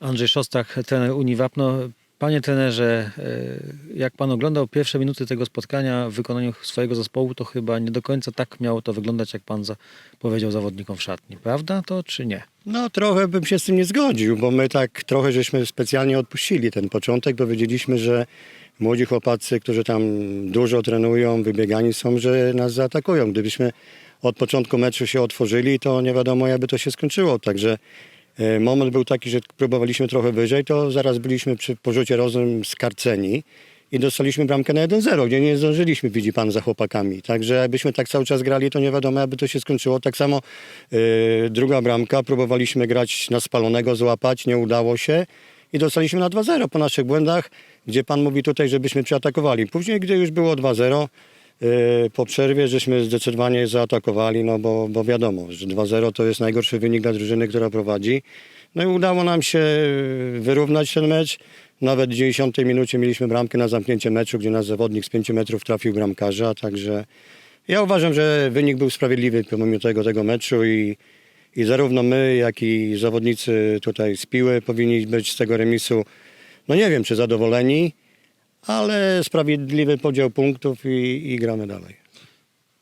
Andrzej Szostak, trener Unii Wapno. Panie trenerze, e, jak pan oglądał pierwsze minuty tego spotkania w wykonaniu swojego zespołu, to chyba nie do końca tak miało to wyglądać, jak pan powiedział zawodnikom w szatni. Prawda to czy nie? No trochę bym się z tym nie zgodził, bo my tak trochę żeśmy specjalnie odpuścili ten początek, bo wiedzieliśmy, że młodzi chłopacy, którzy tam dużo trenują, wybiegani są, że nas zaatakują. Gdybyśmy od początku meczu się otworzyli, to nie wiadomo, jakby to się skończyło. Także moment był taki, że próbowaliśmy trochę wyżej, to zaraz byliśmy przy porzucie rozum skarceni i dostaliśmy bramkę na 1-0, gdzie nie zdążyliśmy, widzi pan, za chłopakami. Także jakbyśmy tak cały czas grali, to nie wiadomo, jakby to się skończyło. Tak samo e, druga bramka, próbowaliśmy grać na spalonego, złapać, nie udało się i dostaliśmy na 2-0 po naszych błędach, gdzie pan mówi tutaj, żebyśmy przeatakowali. Później, gdy już było 2-0, e, po przerwie, żeśmy zdecydowanie zaatakowali, no bo, bo wiadomo, że 2-0 to jest najgorszy wynik dla drużyny, która prowadzi. No i udało nam się wyrównać ten mecz. Nawet w 90 minucie mieliśmy bramkę na zamknięcie meczu, gdzie nasz zawodnik z 5 metrów trafił bramkarza, także ja uważam, że wynik był sprawiedliwy pomimo tego, tego meczu i, i zarówno my, jak i zawodnicy tutaj z Piły powinni być z tego remisu, no nie wiem czy zadowoleni, ale sprawiedliwy podział punktów i, i gramy dalej.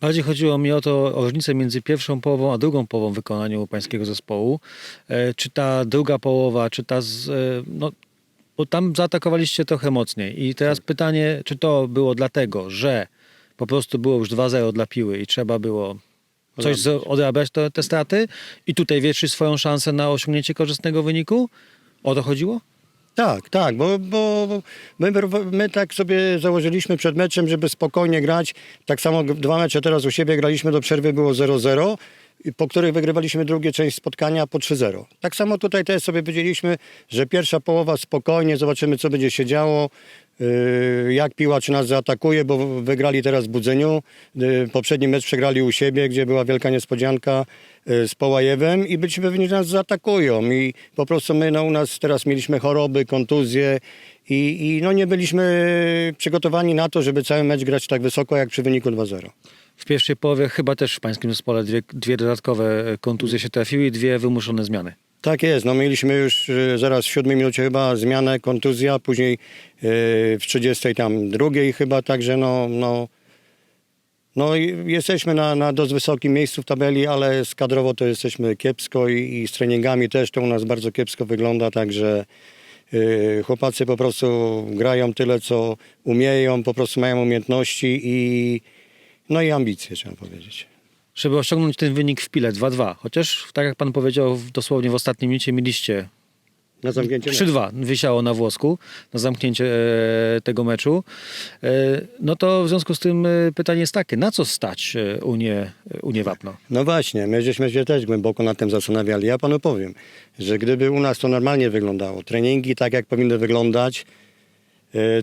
Bardziej chodziło mi o to, o różnicę między pierwszą połową a drugą połową w wykonaniu pańskiego zespołu. E, Czy ta druga połowa, czy ta z, e, no, bo tam zaatakowaliście trochę mocniej. I teraz pytanie, czy to było dlatego, że po prostu było już 2-0 dla piły i trzeba było coś z, odrabiać te, te straty i tutaj wietrzy swoją szansę na osiągnięcie korzystnego wyniku? O to chodziło? Tak, tak, bo, bo my, my tak sobie założyliśmy przed meczem, żeby spokojnie grać. Tak samo dwa mecze teraz u siebie graliśmy do przerwy, było 0-0, i po których wygrywaliśmy drugie część spotkania po 3-0. Tak samo tutaj też sobie powiedzieliśmy, że pierwsza połowa spokojnie, zobaczymy co będzie się działo, yy, jak piłacz nas zaatakuje, bo wygrali teraz w Budzeniu. Yy, Poprzedni mecz przegrali u siebie, gdzie była wielka niespodzianka yy, z Połajewem i być pewni, że nas zaatakują. I po prostu my no, u nas teraz mieliśmy choroby, kontuzje i, i no, nie byliśmy przygotowani na to, żeby cały mecz grać tak wysoko jak przy wyniku 2-0. W pierwszej połowie chyba też w pańskim zespole dwie, dwie dodatkowe kontuzje się trafiły i dwie wymuszone zmiany. Tak jest, no mieliśmy już y, zaraz w siódmej minucie chyba zmianę, kontuzja, później y, w 30 tam drugiej chyba, także no, no, no jesteśmy na, na dość wysokim miejscu w tabeli, ale skadrowo to jesteśmy kiepsko i, i z treningami też to u nas bardzo kiepsko wygląda, także chłopacy po prostu grają tyle, co umieją, po prostu mają umiejętności i no i ambicje trzeba powiedzieć. Żeby osiągnąć ten wynik w pile 2-2, chociaż tak jak pan powiedział, dosłownie w ostatniej minucie mieliście Na zamknięcie meczu. 3-2 wisiało na włosku, na zamknięcie e, tego meczu. E, no to w związku z tym e, pytanie jest takie, na co stać e, Unię, Unię Wapno? No właśnie, my żeśmy się też głęboko nad tym zastanawiali. Ja panu powiem, że gdyby u nas to normalnie wyglądało, treningi tak jak powinny wyglądać,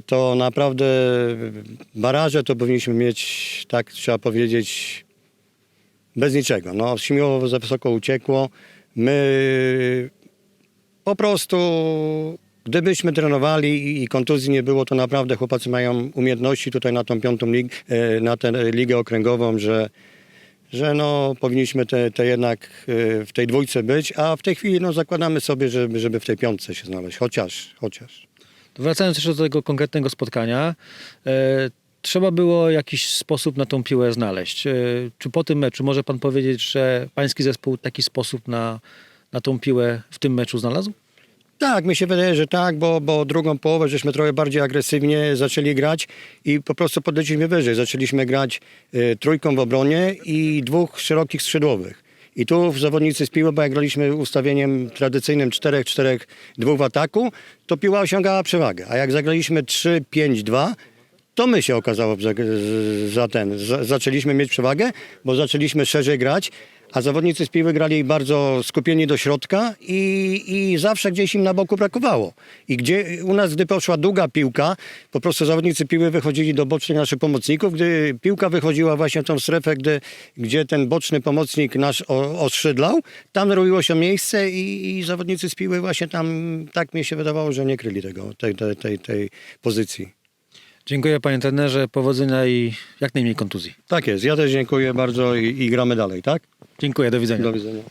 to naprawdę baraże to powinniśmy mieć, tak trzeba powiedzieć, bez niczego. No, Śmiłowo za wysoko uciekło. My po prostu, gdybyśmy trenowali i- kontuzji nie było, to naprawdę chłopacy mają umiejętności tutaj na tą piątą lig, e, na tę ligę okręgową, że że no, powinniśmy te, te jednak y, w tej dwójce być, a w tej chwili no, zakładamy sobie, żeby, żeby w tej piątce się znaleźć, chociaż, chociaż. Wracając jeszcze do tego konkretnego spotkania, e, trzeba było jakiś sposób na tą piłę znaleźć. E, czy po tym meczu może pan powiedzieć, że pański zespół taki sposób na, na tą piłę w tym meczu znalazł? Tak, mi się wydaje, że tak, bo, bo drugą połowę żeśmy trochę bardziej agresywnie zaczęli grać i po prostu podeszliśmy wyżej. Zaczęliśmy grać y, trójką w obronie i dwóch szerokich skrzydłowych. I tu zawodnicy z piły, bo jak graliśmy ustawieniem tradycyjnym 4-4-2 w ataku, to piła osiągała przewagę. A jak zagraliśmy 3-5-2, to my się okazało za, za ten, za, zaczęliśmy mieć przewagę, bo zaczęliśmy szerzej grać, a zawodnicy z piły grali bardzo skupieni do środka i, i zawsze gdzieś im na boku brakowało. I gdzie u nas, gdy poszła długa piłka, po prostu zawodnicy piły wychodzili do bocznych naszych pomocników, gdy piłka wychodziła właśnie w tą strefę, gdy, gdzie ten boczny pomocnik nasz o, oskrzydlał, tam robiło się miejsce i, i zawodnicy z piły właśnie tam, tak mi się wydawało, że nie kryli tego, tej, tej, tej, tej pozycji. Dziękuję panie trenerze, powodzenia i jak najmniej kontuzji. Tak jest, ja też dziękuję bardzo i, i gramy dalej, tak? Dziękuję, do widzenia. Do widzenia.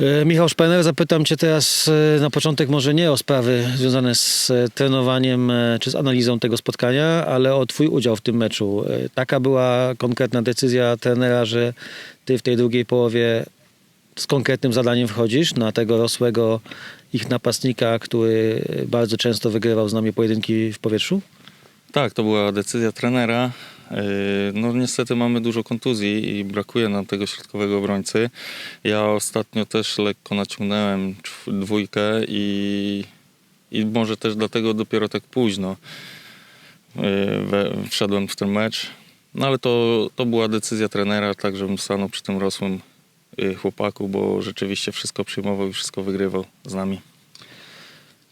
E, Michał Szpener, zapytam Cię teraz e, na początek może nie o sprawy związane z e, trenowaniem czy z analizą tego spotkania, ale o Twój udział w tym meczu. Taka była konkretna decyzja trenera, że Ty w tej drugiej połowie z konkretnym zadaniem wchodzisz na tego rosłego ich napastnika, który bardzo często wygrywał z nami pojedynki w powietrzu? Tak, to była decyzja trenera. Yy, No niestety mamy dużo kontuzji i brakuje nam tego środkowego obrońcy. Ja ostatnio też lekko naciągnąłem dwójkę i, i może też dlatego dopiero tak późno yy, wszedłem w ten mecz. No ale to, to była decyzja trenera, tak żebym stanął przy tym rosłym yy, chłopaku, bo rzeczywiście wszystko przyjmował i wszystko wygrywał z nami.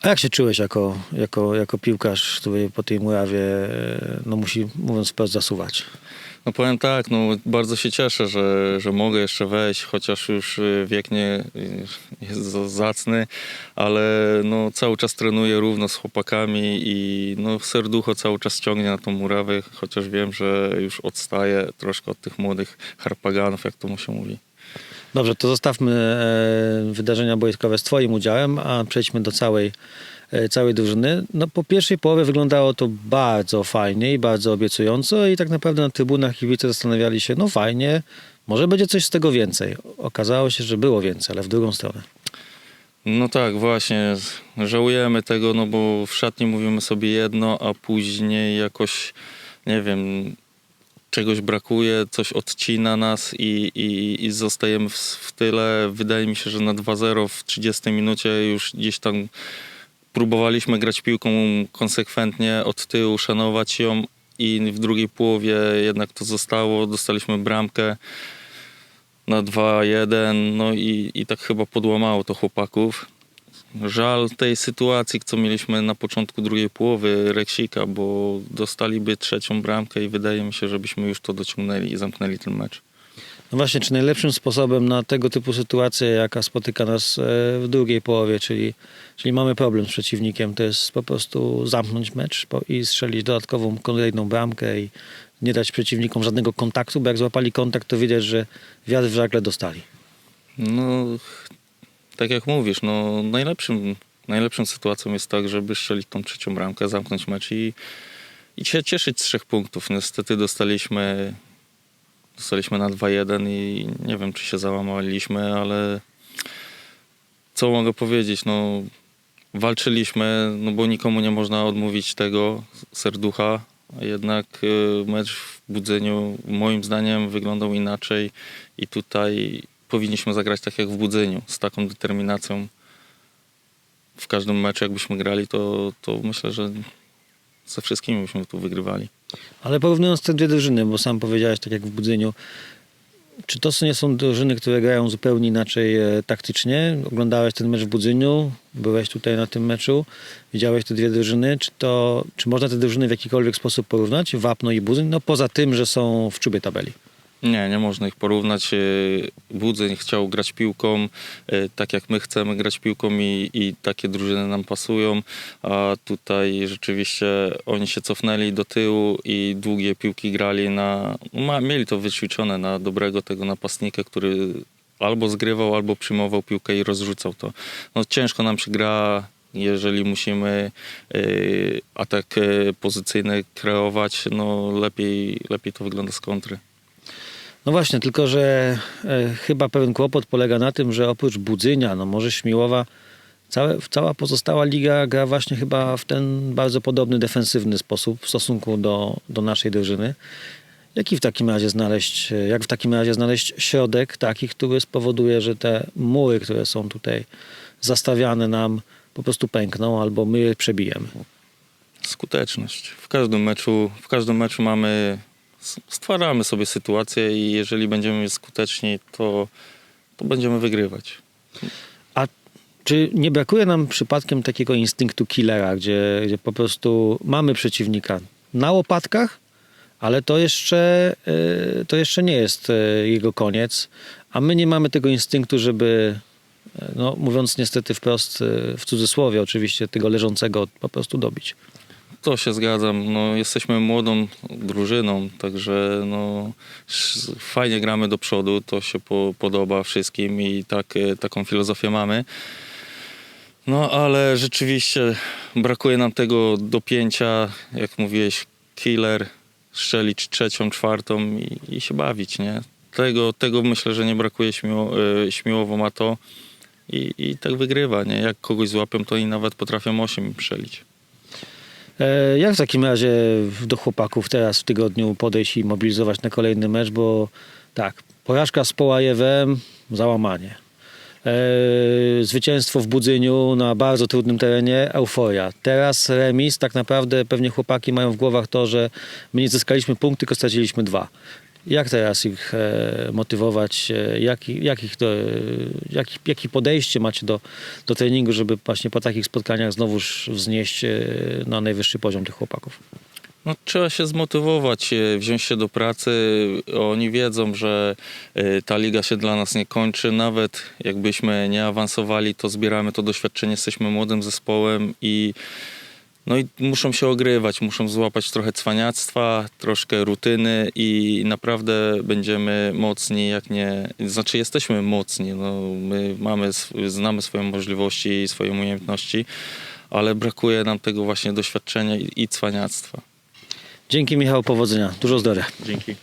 A jak się czułeś jako, jako, jako piłkarz, który po tej murawie e, no, musi, mówiąc wprost, zasuwać? No powiem tak, no bardzo się cieszę, że, że mogę jeszcze wejść, chociaż już y, wiek nie jest za- zacny, ale no cały czas trenuję równo z chłopakami i no serducho cały czas ciągnie na tą murawę, chociaż wiem, że już odstaję troszkę od tych młodych harpaganów, jak to mu się mówi. Dobrze, to zostawmy e, wydarzenia boiskowe z Twoim udziałem, a przejdźmy do całej, e, całej drużyny. No, po pierwszej połowie wyglądało to bardzo fajnie i bardzo obiecująco i tak naprawdę na trybunach kibice zastanawiali się, no fajnie, może będzie coś z tego więcej. Okazało się, że było więcej, ale w drugą stronę. No tak, właśnie. Żałujemy tego, no bo w szatni mówimy sobie jedno, a później jakoś, nie wiem, czegoś brakuje, coś odcina nas i, i, i zostajemy w, w tyle. Wydaje mi się, że na 2-0 w 30 minucie już gdzieś tam próbowaliśmy grać piłką konsekwentnie od tyłu, szanować ją i w drugiej połowie jednak to zostało. Dostaliśmy bramkę na 2-1, no i, i tak chyba podłamało to chłopaków. Żal tej sytuacji, co mieliśmy na początku drugiej połowy Reksika, bo dostaliby trzecią bramkę i wydaje mi się, żebyśmy już to dociągnęli i zamknęli ten mecz. No właśnie, czy najlepszym sposobem na tego typu sytuację, jaka spotyka nas e, w drugiej połowie, czyli, czyli mamy problem z przeciwnikiem, to jest po prostu zamknąć mecz i strzelić dodatkową kolejną bramkę i nie dać przeciwnikom żadnego kontaktu, bo jak złapali kontakt, to widać, że wiatr w żagle dostali. No, tak jak mówisz, no najlepszym, najlepszą sytuacją jest tak, żeby strzelić tą trzecią bramkę, zamknąć mecz i, i się cieszyć z trzech punktów. Niestety dostaliśmy, dostaliśmy na 2-1 i nie wiem, czy się załamaliśmy, ale co mogę powiedzieć, no walczyliśmy, no bo nikomu nie można odmówić tego serducha, a jednak y, mecz w Budzeniu moim zdaniem wyglądał inaczej i tutaj powinniśmy zagrać tak jak w Budzeniu, z taką determinacją. W każdym meczu jakbyśmy grali, to, to myślę, że ze wszystkimi byśmy tu wygrywali. Ale porównując te dwie drużyny, bo sam powiedziałeś, tak jak w Budzeniu, czy to nie są drużyny, które grają zupełnie inaczej e, taktycznie? Oglądałeś ten mecz w Budzeniu, byłeś tutaj na tym meczu, widziałeś te dwie drużyny. Czy, to, czy można te drużyny w jakikolwiek sposób porównać? Wapno i Budzyn? No poza tym, że są w czubie tabeli. Nie, nie można ich porównać. Y, Budzeń chciał grać piłką, y, tak jak my chcemy grać piłką i, i takie drużyny nam pasują, a tutaj rzeczywiście oni się cofnęli do tyłu i długie piłki grali na... Ma, mieli to wyćwiczone na dobrego tego napastnika, który albo zgrywał, albo przyjmował piłkę i rozrzucał to. No, ciężko nam się gra jeżeli musimy y, atak pozycyjny kreować, no lepiej, lepiej to wygląda z kontry. No właśnie, tylko że e, chyba pewien kłopot polega na tym, że oprócz Budzynia, no może Śmiłowa, całe, cała pozostała liga gra właśnie chyba w ten bardzo podobny defensywny sposób w stosunku do, do naszej drużyny. Jaki w takim razie znaleźć, e, jak w takim razie znaleźć środek taki, który spowoduje, że te mury, które są tutaj zastawiane nam, po prostu pękną albo my je przebijemy? Skuteczność. W każdym meczu, w każdym meczu mamy, stwarzamy sobie sytuację i jeżeli będziemy skuteczni, to, to będziemy wygrywać. A czy nie brakuje nam przypadkiem takiego instynktu killera, gdzie, gdzie po prostu mamy przeciwnika na łopatkach, ale to jeszcze, e, to jeszcze nie jest e, jego koniec, a my nie mamy tego instynktu, żeby, e, no, mówiąc niestety wprost, w cudzysłowie oczywiście, tego leżącego po prostu dobić. To się zgadzam. No, jesteśmy młodą drużyną, także no, fajnie gramy do przodu. To się po, podoba wszystkim i tak, e, taką filozofię mamy. No ale rzeczywiście brakuje nam tego dopięcia, jak mówiłeś, killer, strzelić trzecią, czwartą i, i się bawić, nie? Tego, tego myślę, że nie brakuje śmiało, e, śmiałowo ma to i, i tak wygrywa, nie? Jak kogoś złapią, to i nawet potrafią 8 przelić. E, Jak w takim razie do chłopaków teraz w tygodniu podejść i mobilizować na kolejny mecz, bo tak, porażka z Połajewem, załamanie. E, zwycięstwo w Budzyniu na bardzo trudnym terenie, euforia. Teraz remis, tak naprawdę pewnie chłopaki mają w głowach to, że my nie zyskaliśmy punkty, tylko straciliśmy dwa. Jak teraz ich e, motywować? E, jaki, jakich to, e, jaki, jakie podejście macie do, do treningu, żeby właśnie po takich spotkaniach znowuż wznieść e, na najwyższy poziom tych chłopaków? No, trzeba się zmotywować, wziąć się do pracy. Oni wiedzą, że ta liga się dla nas nie kończy. Nawet jakbyśmy nie awansowali, to zbieramy to doświadczenie, jesteśmy młodym zespołem i no i muszą się ogrywać, muszą złapać trochę cwaniactwa, troszkę rutyny i naprawdę będziemy mocni, jak nie... Znaczy jesteśmy mocni, no, my mamy, znamy swoje możliwości i swoje umiejętności, ale brakuje nam tego właśnie doświadczenia i, i cwaniactwa. Dzięki Michał, powodzenia. Dużo zdrowia. Dzięki.